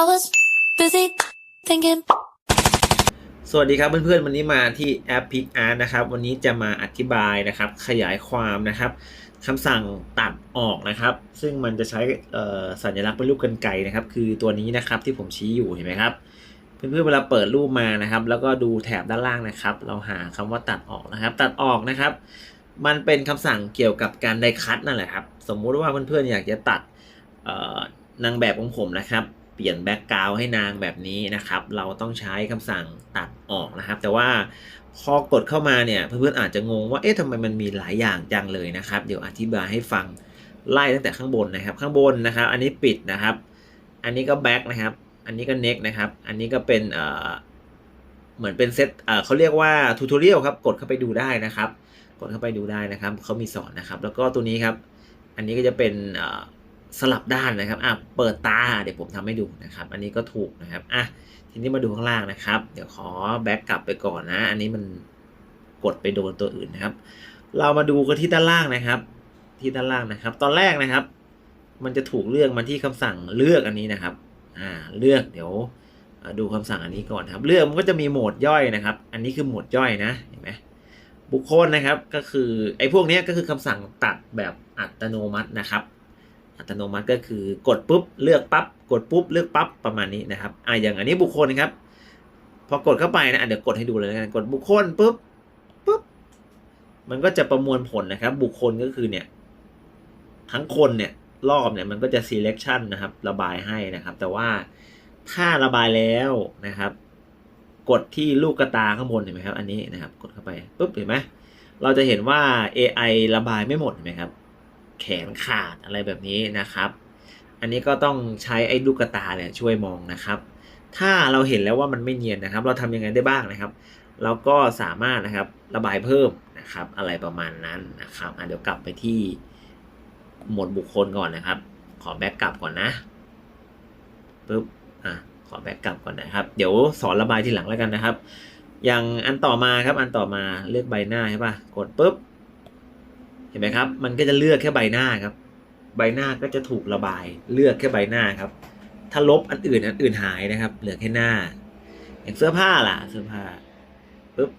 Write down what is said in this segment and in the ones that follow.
I was busy thinking. สวัสดีครับเพื่อนๆ วันนี้มาที่แอป Pick Art นะครับ วันนี้จะมาอธิบายนะครับ ขยายความนะครับคำสั่งตัดออกนะครับ ซึ่งมันจะใช้สัญลักษณ์เป็นรูปกรรไกรนะครับ คือตัวนี้นะครับที่ผมชี้อยู่เห็นไหมครับ เพื่อนๆ เวลาเปิดรูปมานะครับ แล้วก็ดูแถบด้านล่างนะครับ เราหาคำว่าตัดออกนะครับ ตัดออกนะครับ มันเป็นคำสั่งเกี่ยวกับการไดคัตนั่นแหละครับ สมมุติว่าเพื่อนๆ อยากจะตัดนางแบบของผมนะครับ ปลี่ยนแบ็กกราวให้นางแบบนี้นะครับ เราต้องใช้คำสั่งตัดออกนะครับ แต่ว่าพอกดเข้ามาเนี่ยเพื่อนๆอาจจะงงว่าเอ๊ะทำไมมันมีหลายอย่างจังเลยนะครับ เดี๋ยวอธิบายให้ฟังไล่ตั้งแต่ข้างบนนะครับ ข้างบนนะครับ อันนี้ปิดนะครับ อันนี้ก็แบ็กนะครับ อันนี้ก็เน็กนะครับ อันนี้ก็เป็นเอ่อเหมือนเป็นเซตเอ่อเขาเรียกว่าทูทอเรียลครับ กดเข้าไปดูได้นะครับ กดเข้าไปดูได้นะครับเขามีสอนนะครับ แล้วก็ตัวนี้ครับ อันนี้ก็จะเป็นเอ่อ สลับด้านนะครับ อะ เปิดตา เดี๋ยวผมทำให้ดูนะครับ อันนี้ก็ถูกนะครับ อะ ทีนี้มาดูข้างล่างนะครับ เดี๋ยวขอแบ็กกลับไปก่อนนะ อันนี้มันกดไปโดนตัวอื่นนะครับ เรามาดูกันที่ด้านล่างนะครับ ที่ด้านล่างนะครับ ตอนแรกนะครับ มันจะถูกเลือกมาที่คำสั่งเลือกอันนี้นะครับ อ่า เลือก เดี๋ยวดูคำสั่งอันนี้ก่อนครับ เลือกมันก็จะมีโหมดย่อยนะครับ อันนี้คือโหมดย่อยนะ เห็นไหมบุคคลนะครับ ก็คือไอ้พวกนี้ก็คือคำสั่งตัดแบบอัตโนมัตินะครับ อัตโนมัติก็คือกดปุ๊บเลือกปั๊บกดปุ๊บเลือกปั๊บประมาณนี้นะครับอ่าอย่างอันนี้บุคคลนะครับ พอกดเข้าไปนะะเดี๋ยวกดให้ดูเลยแล้วกันกดบุคคลปุ๊บปุ๊บมันก็จะประมวลผลนะครับ บุคคลก็คือเนี่ย ทั้งคนเนี่ยรอบเนี่ยมันก็จะ selection นะครับ ระบายให้นะครับ แต่ว่าถ้าระบายแล้วนะครับ กดที่ลูกกระตาข้างบนเห็นไหมครับ อันนี้นะครับ กดเข้าไปปุ๊บเห็นไหมเราจะเห็นว่า AI ระบายไม่หมดเห็นไหมครับ แขนขาดอะไรแบบนี้นะครับ อันนี้ก็ต้องใช้ไอ้ลูกตาเนี่ยช่วยมองนะครับ ถ้าเราเห็นแล้วว่ามันไม่เนียนนะครับ เราทำยังไงได้บ้างนะครับเราก็สามารถนะครับระบายเพิ่มนะครับ อะไรประมาณนั้นนะครับเดี๋ยวกลับไปที่หมวดบุคคลก่อนนะครับ ขอแบ็กกลับก่อนนะปุ๊บอะขอแบ็กกลับก่อนนะครับ เดี๋ยวสอนระบายทีหลังแล้วกันนะครับ อย่างอันต่อมาครับอันต่อมาเลือกใบหน้าใช่ป่ะกดปุ๊บ เห็นไหมครับ มันก็จะเลือกแค่ใบหน้าครับ ใบหน้าก็จะถูกระบาย เลือกแค่ใบหน้าครับ ถ้าลบอันอื่นอันอื่นหายนะครับ เหลือแค่หน้า อย่างเสื้อผ้าล่ะ เสื้อผ้าปุ๊บ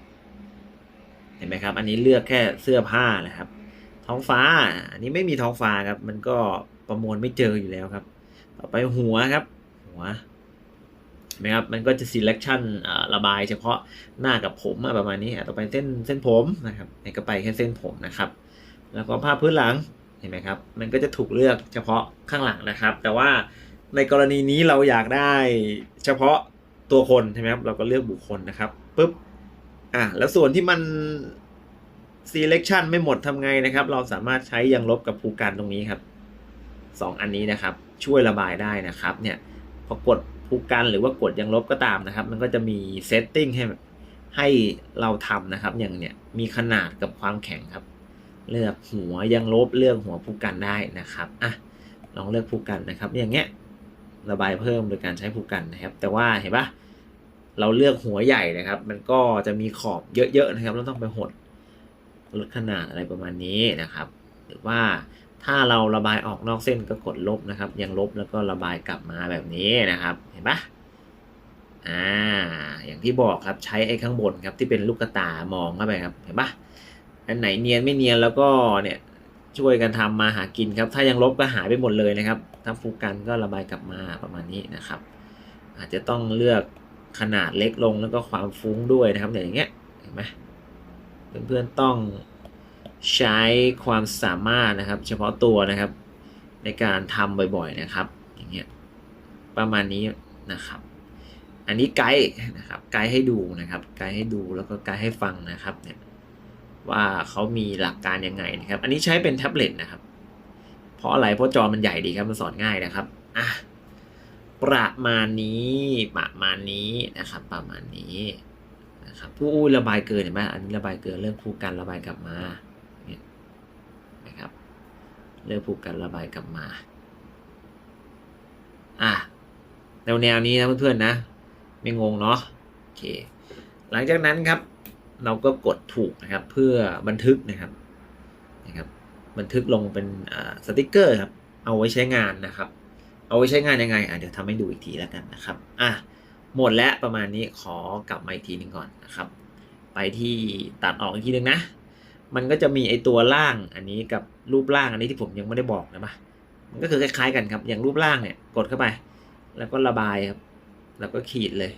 เห็นไหมครับ อันนี้เลือกแค่เสื้อผ้านะครับ ท้องฟ้า อันนี้ไม่มีท้องฟ้าครับ มันก็ประมวลไม่เจออยู่แล้วครับ ต่อไปหัวครับ หัวเห็นไหมครับ มันก็จะ selection ระบายเฉพาะหน้ากับผมประมาณนี้ ต่อไปเส้นเส้นผมนะครับนี่ก็ไปแค่เส้นผมนะครับ แล้วก็ภาพพื้นหลังเห็นไหมครับ มันก็จะถูกเลือกเฉพาะข้างหลังนะครับ แต่ว่าในกรณีนี้เราอยากได้เฉพาะตัวคนใช่ไหมครับ เราก็เลือกบุคคลนะครับปุ๊บ อะ แล้วส่วนที่มัน selection ไม่หมดทำไงนะครับ เราสามารถใช้ยังลบกับภูการตรงนี้ครับสองอันนี้นะครับ ช่วยระบายได้นะครับ เนี่ย พอกดภูการหรือว่ากดยังลบก็ตามนะครับ มันก็จะมี setting ให้ให้เราทำนะครับ อย่างเนี่ย มีขนาดกับความแข็งครับ เลือกหัวยังลบเลือกหัวผู้กันได้นะครับอะลองเลือกผู้กันนะครับ อย่างเงี้ยระบายเพิ่มโดยการใช้ผู้กันนะครับ แต่ว่าเห็นปะเราเลือกหัวใหญ่นะครับ มันก็จะมีขอบเยอะๆนะครับเราต้องไปหดลดขนาดอะไรประมาณนี้นะครับ หรือว่าถ้าเราระบายออกนอกเส้นก็กดลบนะครับ ยังลบแล้วก็ระบายกลับมาแบบนี้นะครับ เห็นปะอ่า อย่างที่บอกครับใช้ไอ้ข้างบนครับที่เป็นลูกตามองเข้าไปครับ เห็นปะ อันไหนเนียนไม่เนียนแล้วก็เนี่ยช่วยกันทำมาหากินครับ ถ้ายังลบก็หายไปหมดเลยนะครับ ถ้าฟูกันก็ระบายกลับมาประมาณนี้นะครับ อาจจะต้องเลือกขนาดเล็กลงแล้วก็ความฟุ้งด้วยนะครับอย่างเงี้ยเห็นไหมเพื่อนๆต้องใช้ความสามารถนะครับ เฉพาะตัวนะครับ ในการทำบ่อยๆนะครับ อย่างเงี้ยประมาณนี้นะครับ อันนี้ไกด์นะครับไกด์ให้ดูนะครับไกด์ให้ดูแล้วก็ไกด์ให้ฟังนะครับเนี่ย ว่าเขามีหลักการยังไงนะครับ อันนี้ใช้เป็นแท็บเล็ตนะครับ เพราะอะไรเพราะจอมันใหญ่ดีครับมันสอนง่ายนะครับอะประมาณนี้ประมาณนี้นะครับ ประมาณนี้นะครับผู้อู้ระบายเกินเห็นไหมอันนี้ระบายเกินเรื่องผู้กันระบายกลับมาเนี่ยนะครับเรื่องผู้กันระบายกลับมาอะแนวแนวนี้นะเพื่อนๆนะ ไม่งงเนาะโอเค หลังจากนั้นครับ เราก็กดถูกนะครับ เพื่อบันทึกนะครับนะครับ บันทึกลงเป็นสติกเกอร์ครับเอาไว้ใช้งานนะครับ เอาไว้ใช้งานยังไงอะเดี๋ยวทำให้ดูอีกทีแล้วกันนะครับอะหมดแล้วประมาณนี้ขอกลับมาอีกทีหนึงก่อนนะครับ ไปที่ตัดออกอีกทีหนึงนะ มันก็จะมีไอตัวล่างอันนี้กับรูปร่างอันนี้ที่ผมยังไม่ได้บอกนะปะมันก็คือคล้ายๆกันครับ อย่างรูปร่างเนี่ยกดเข้าไป แล้วก็ระบายครับ แล้วก็ขีดเลย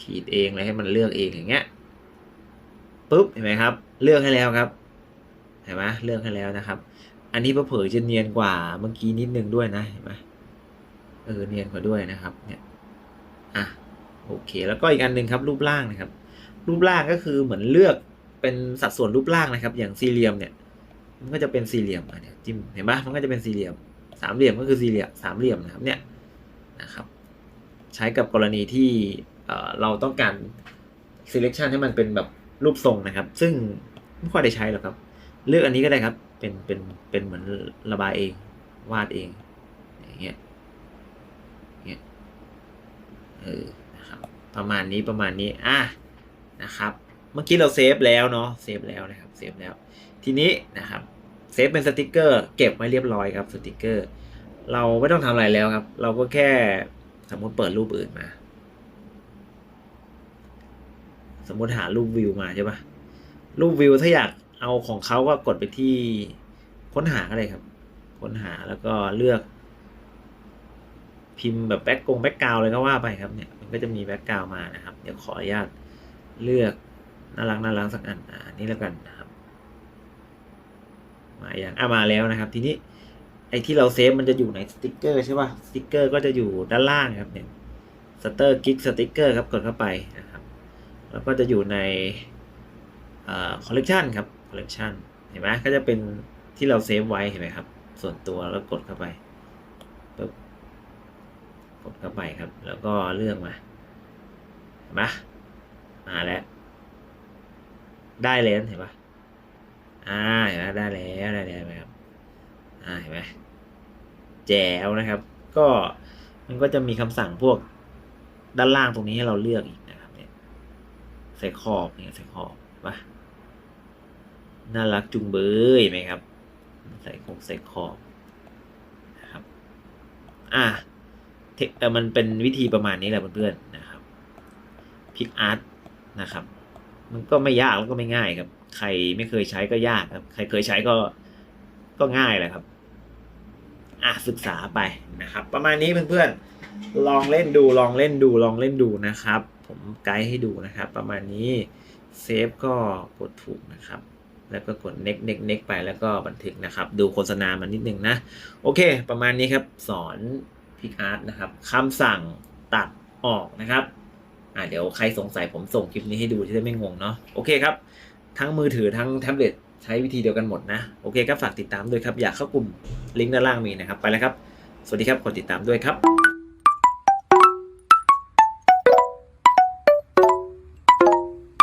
ขีดเองเลยให้มันเลือกเองอย่างเงี้ยปุ๊บเห็นไหมครับ เลือกให้แล้วครับเห็นไหมเลือกให้แล้วนะครับ อันนี้เผยๆจะเนียนกว่าเมื่อกี้นิดนึงด้วยนะเห็นไหมเออเนียนกว่าด้วยนะครับเนี่ยอะโอเค แล้วก็อีกอันหนึ่งครับรูปร่างนะครับ รูปร่างก็คือเหมือนเลือกเป็นสัดส่วนรูปร่างนะครับ อย่างสี่เหลี่ยมเนี่ย มันก็จะเป็นสี่เหลี่ยมอะเนี่ยจิ้มเห็นไหมมันก็จะเป็นสี่เหลี่ยมสามเหลี่ยมก็คือสี่เหลี่ยมสามเหลี่ยมนะครับเนี่ยนะครับ ใช้กับกรณีที่ เเราต้องการ selection ให้มันเป็นแบบรูปทรงนะครับ ซึ่งไม่ค่อยได้ใช้หรอกครับ เลือกอันนี้ก็ได้ครับ เป็นเป็นเป็นเหมือนระบายเอง วาดเอง อย่างเงี้ยเงี้ยเออนะครับ ประมาณนี้ประมาณนี้อะนะครับ เมื่อกี้เราเซฟแล้วเนาะเซฟแล้วนะครับเซฟแล้ว ทีนี้นะครับเซฟเป็นสติกเกอร์เก็บไว้เรียบร้อยครับสติกเกอร์ เราไม่ต้องทำอะไรแล้วครับ เราก็แค่สมมติเปิดรูปอื่นมา สมมติหารูปวิวมาใช่ปะรูปวิวถ้าอยากเอาของเขาก็กดไปที่ค้นหาก็เลยครับ ค้นหาแล้วก็เลือก พิมพ์แบบแบ็กกงแบ็กกราวเลยก็ว่าไปครับเนี่ยมันก็จะมีแบ็กกราวมานะครับ เดี๋ยวขออนุญาตเลือกน่ารักน่ารักสักอันอ่านี่แล้วกันนะครับมาอย่างอะมาแล้วนะครับ ทีนี้ไอ้ที่เราเซฟมันจะอยู่ในสติกเกอร์ใช่ป่ะสติกเกอร์ก็จะอยู่ด้านล่างครับเนี่ยสเตอร์กิ๊กสติกเกอร์ครับกดเข้าไปนะครับ แล้วก็จะอยู่ในคอลเลกชันครับคอลเลกชันเห็นไหมก็จะเป็นที่เราเซฟไว้เห็นไหมครับ ส่วนตัวแล้วกดเข้าไปปึ๊บกดเข้าไปครับ แล้วก็เลือกมาเห็นไหมมาแล้ว ได้แล้วเห็นปะอ่าเห็นไหมได้แล้วได้แล้วนไหมครับอ่าเห็นไหมแจ๋วนะครับ ก็มันก็จะมีคำสั่งพวกด้านล่างตรงนี้ให้เราเลือกอีก ใส่ขอบเนี่ยใส่ขอบปะน่ารักจุงเบยไหมครับ ใส่ขอบใส่ขอบนะครับ อ่าเทคมันเป็นวิธีประมาณนี้แหละเพื่อนๆนะครับพิกอาร์ตนะครับ มันก็ไม่ยากแล้วก็ไม่ง่ายครับ ใครไม่เคยใช้ก็ยากครับ ใครเคยใช้ก็ก็ง่ายแหละครับอะศึกษาไปนะครับ ประมาณนี้เพื่อนๆลองเล่นดูลองเล่นดูลองเล่นดูนะครับ ผมไกด์ให้ดูนะครับ ประมาณนี้เซฟก็กดถูกนะครับ แล้วก็กด next next next ไปแล้วก็บันทึกนะครับ ดูโฆษณามันนิดนึงนะ โอเค ประมาณนี้ครับ สอนพิกอาร์ตนะครับคำสั่งตัดออกนะครับอ่าเดี๋ยวใครสงสัยผมส่งคลิปนี้ให้ดูจะได้ไม่งงเนาะโอเคครับ ทั้งมือถือทั้งแท็บเล็ตใช้วิธีเดียวกันหมดนะ โอเคครับ ฝากติดตามด้วยครับ อยากเข้ากลุ่มลิงก์ด้านล่างมีนะครับ ไปแล้วครับ สวัสดีครับกดติดตามด้วยครับ